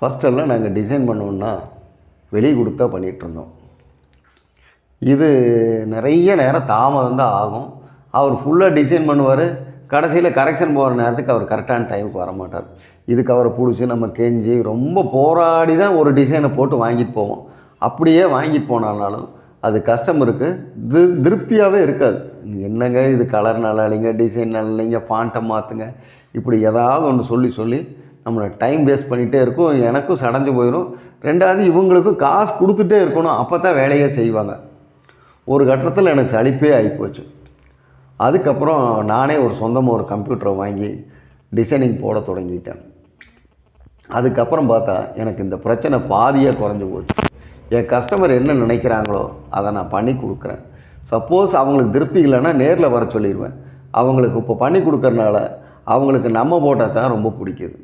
ஃபஸ்ட்டெல்லாம் நாங்கள் டிசைன் பண்ணோன்னா வெளியே கொடுத்தா பண்ணிகிட்ருந்தோம் இது நிறைய நேரம் தாமதம் தான் ஆகும். அவர் ஃபுல்லாக டிசைன் பண்ணுவார். கடைசியில் கரெக்ஷன் போகிற நேரத்துக்கு அவர் கரெக்டான டைமுக்கு வர மாட்டார் இதுக்கு அவரை பிடிச்சி நம்ம கெஞ்சி ரொம்ப போராடி தான் ஒரு டிசைனை போட்டு வாங்கிட்டு போவோம். அப்படியே வாங்கிட்டு போனாலும் அது கஸ்டமருக்கு தி திருப்தியாகவே இருக்காது. என்னங்க இது கலர் நல்லா இல்லைங்க டிசைன் நல்லா இல்லைங்க ஃபாண்ட்டை மாற்றுங்க இப்படி ஏதாவது ஒன்று சொல்லி சொல்லி நம்மளை டைம் வேஸ்ட் பண்ணிகிட்டே இருக்கும். எனக்கும் சடைஞ்சு போயிடும் ரெண்டாவது இவங்களுக்கும் காசு கொடுத்துட்டே இருக்கணும். அப்போ தான் வேலையே செய்வாங்க. ஒரு கட்டத்தில் எனக்கு சலிப்பே ஆகிப்போச்சு அதுக்கப்புறம் நானே ஒரு சொந்தமாக ஒரு கம்ப்யூட்டரை வாங்கி டிசைனிங் போட தொடங்கிட்டேன். அதுக்கப்புறம் பார்த்தா எனக்கு இந்த பிரச்சனை பாதியாக குறைஞ்சி போச்சு. என் கஸ்டமர் என்ன நினைக்கிறாங்களோ அதை நான் பண்ணி கொடுக்குறேன். சப்போஸ் அவங்களுக்கு திருப்தி இல்லைன்னா நேரில் வர சொல்லிடுவேன் அவங்களுக்கு இப்போ பண்ணி கொடுக்கறனால அவங்களுக்கு நம்ம போட்டால் தான் ரொம்ப பிடிக்குது.